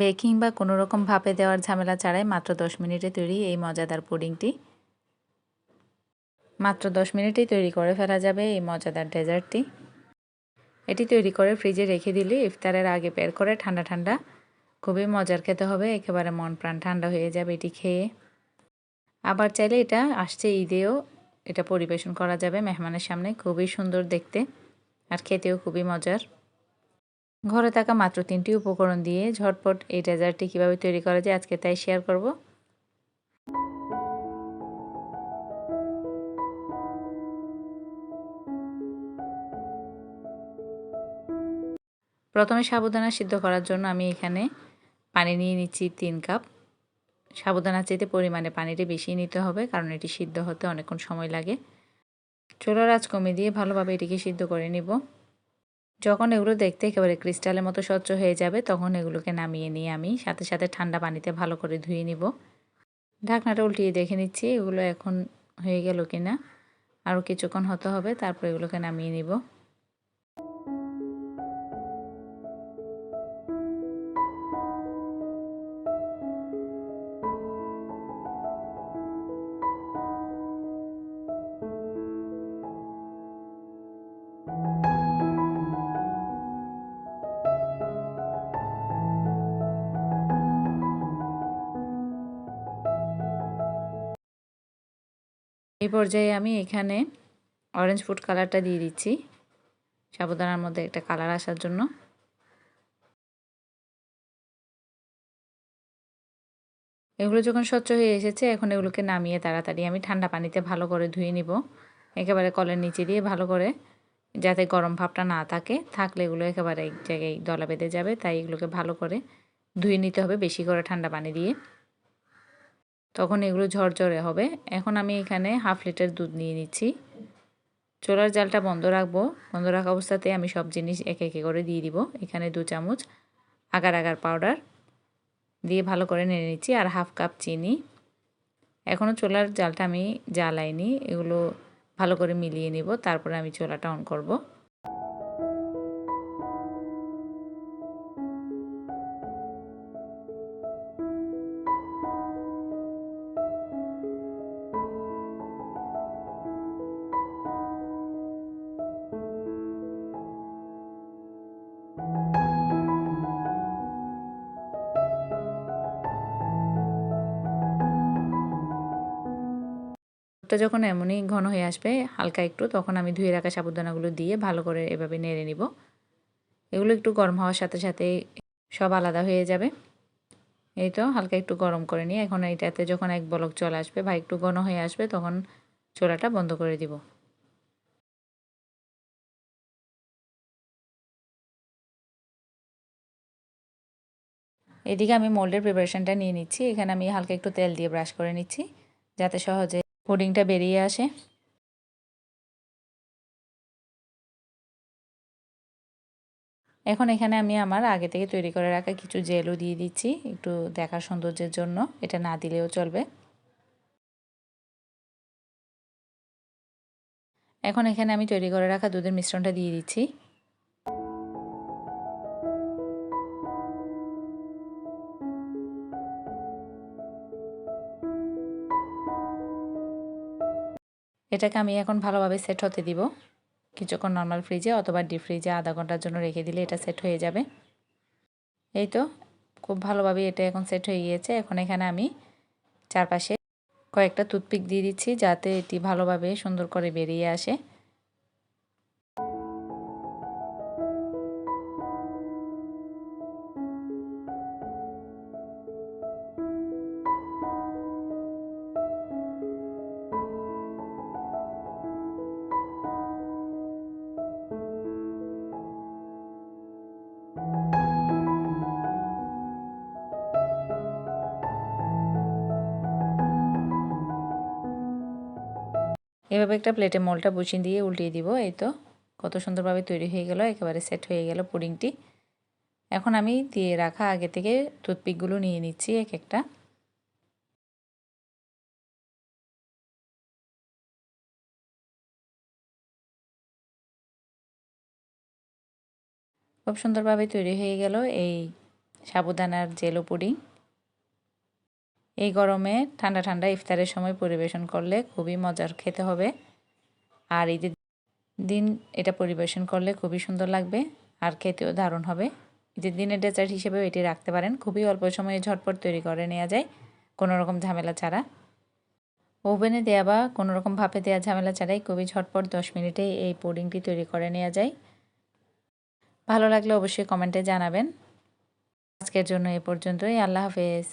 Baking বা কোনো রকম ভাপে দেওয়ার ঝামেলা ছাড়াই মাত্র দশ মিনিটে তৈরি এই মজাদার পুডিংটি। মাত্র দশ মিনিটেই তৈরি করে ফেলা যাবে এই মজাদার ডেজার্টটি। এটি তৈরি করে ফ্রিজে রেখে দিলে ইফতারের আগে বের করে ঠান্ডা ঠান্ডা, খুবই মজার খেতে হবে, একেবারে মন প্রাণ ঠান্ডা হয়ে যাবে এটি খেয়ে। আবার চাইলে এটা আসছে ঈদেও এটা পরিবেশন করা যাবে মেহমানের সামনে, খুবই সুন্দর দেখতে আর খেতেও খুবই মজার। ঘরে থাকা মাত্র তিনটি উপকরণ দিয়ে ঝটপট এই ডেজার্টটি কীভাবে তৈরি করা যায় আজকে তাই শেয়ার করব। প্রথমে সাবুদানা সিদ্ধ করার জন্য আমি এখানে পানি নিয়ে নিচ্ছি তিন কাপ। সাবুদানা চাইতে পরিমাণে পানিটি বেশি নিতে হবে, কারণ এটি সিদ্ধ হতে অনেকক্ষণ সময় লাগে। চুলার আঁচ কমে দিয়ে ভালোভাবে এটিকে সিদ্ধ করে নিব। যখন এগুলো দেখতে একেবারে ক্রিস্টালের মতো স্বচ্ছ হয়ে যাবে, তখন এগুলোকে নামিয়ে নিয়ে আমি সাথে সাথে ঠান্ডা পানিতে ভালো করে ধুয়ে নিব। ঢাকনাটা উল্টিয়ে দেখে নিচ্ছি, এগুলো এখন হয়ে গেল কিনা, আরও কিছুক্ষণ হতে হবে, তারপর এগুলোকে নামিয়ে নিব। এই পর্যায়ে আমি এখানে অরেঞ্জ ফুড কালারটা দিয়ে দিচ্ছি। সাবুদানার মধ্যে একটা কালার আসার জন্য। এগুলো যখন স্বচ্ছ হয়ে এসেছে, এখন এগুলোকে নামিয়ে তাড়াতাড়ি আমি ঠান্ডা পানিতে ভালো করে ধুয়ে নিব। একেবারে কলের নিচে দিয়ে ভালো করে যাতে গরম ভাবটা না থাকে, থাকলে এগুলো একেবারে এক জায়গায় দলা বেঁধে যাবে, তাই এগুলোকে ভালো করে ধুয়ে নিতে হবে বেশি করে ঠান্ডা পানি দিয়ে। তখন এগুলো ঝরঝরে হবে। এখন আমি এখানে হাফ লিটার দুধ নিয়ে নিচ্ছি। চোলার জালটা বন্ধ রাখব। বন্ধ রাখা অবস্থাতে আমি সব জিনিস একে একে করে দিয়ে দিব। এখানে দু চামচ আগার আগার পাউডার দিয়ে ভালো করে নেড়ে নিচ্ছি আর হাফ কাপ চিনি। এখনও চোলার জালটা আমি জ্বালাইনি। এগুলো ভালো করে মিলিয়ে নিব। তারপরে আমি চোলাটা অন করব। দুধটা যখন এমনই ঘন হয়ে আসবে, হালকা একটু, তখন আমি ধুয়ে রাখা সাবুদানাগুলো দিয়ে ভালো করে এভাবে নেড়ে নিব। এগুলো একটু গরম হওয়ার সাথে সাথে সব আলাদা হয়ে যাবে। এই তো, হালকা একটু গরম করে নিয়ে এখন এইটাতে যখন এক বলক চলে আসবে বা একটু ঘন হয়ে আসবে, তখন চোলাটা বন্ধ করে দিব। এদিকে আমি মোল্ডের প্রিপারেশনটা নিয়ে নিচ্ছি। এখানে আমি হালকা একটু তেল দিয়ে ব্রাশ করে নিচ্ছি, যাতে সহজে পুডিংটা বেরিয়ে আসে। এখন এখানে আমি আমার আগে থেকে তৈরি করে রাখা কিছু জেলও দিয়ে দিচ্ছি, একটু দেখার সৌন্দর্যের জন্য। এটা না দিলেও চলবে। এখন এখানে আমি তৈরি করে রাখা দুধের মিশ্রণটা দিয়ে দিচ্ছি। এটাকে আমি এখন ভালোভাবে সেট হতে দিব। কিছুক্ষণ নর্মাল ফ্রিজে অথবা ডিপ ফ্রিজে আধা ঘণ্টার জন্য রেখে দিলে এটা সেট হয়ে যাবে। এই তো, খুব ভালোভাবে এটা এখন সেট হয়ে গিয়েছে। এখন এখানে আমি চারপাশে কয়েকটা টুথপিক দিয়ে দিচ্ছি যাতে এটি ভালোভাবে সুন্দর করে বেরিয়ে আসে। এভাবে একটা প্লেটে মলটা বসিয়ে দিয়ে উল্টিয়ে দিব, এই তো। কত সুন্দরভাবে তৈরি হয়ে গেল, একেবারে সেট হয়ে গেল পুডিংটি। এখন আমি দিয়ে রাখা আগে থেকে টুথপিকগুলো নিয়ে নিচ্ছি এক একটা। খুব সুন্দরভাবে তৈরি হয়ে গেল এই সাবুদানার জেলো পুডিং। এই গরমে ঠান্ডা ঠান্ডা ইফতারের সময় পরিবেশন করলে খুবই মজার খেতে হবে। আর ঈদের দিন এটা পরিবেশন করলে খুবই সুন্দর লাগবে আর খেতেও দারুণ হবে। ঈদের দিনের ডেজার্ট হিসেবেও এটি রাখতে পারেন, খুবই অল্প সময়ে ঝটপট তৈরি করে নেওয়া যায় কোনো রকম ঝামেলা ছাড়া। ওভেনে দেওয়া বা কোনো রকম ভাপে দেওয়া ঝামেলা ছাড়াই খুবই ঝটপট দশ মিনিটেই এই পুডিংটি তৈরি করে নেওয়া যায়। ভালো লাগলে অবশ্যই কমেন্টে জানাবেন। আজকের জন্য এ পর্যন্তই, আল্লাহ হাফেজ।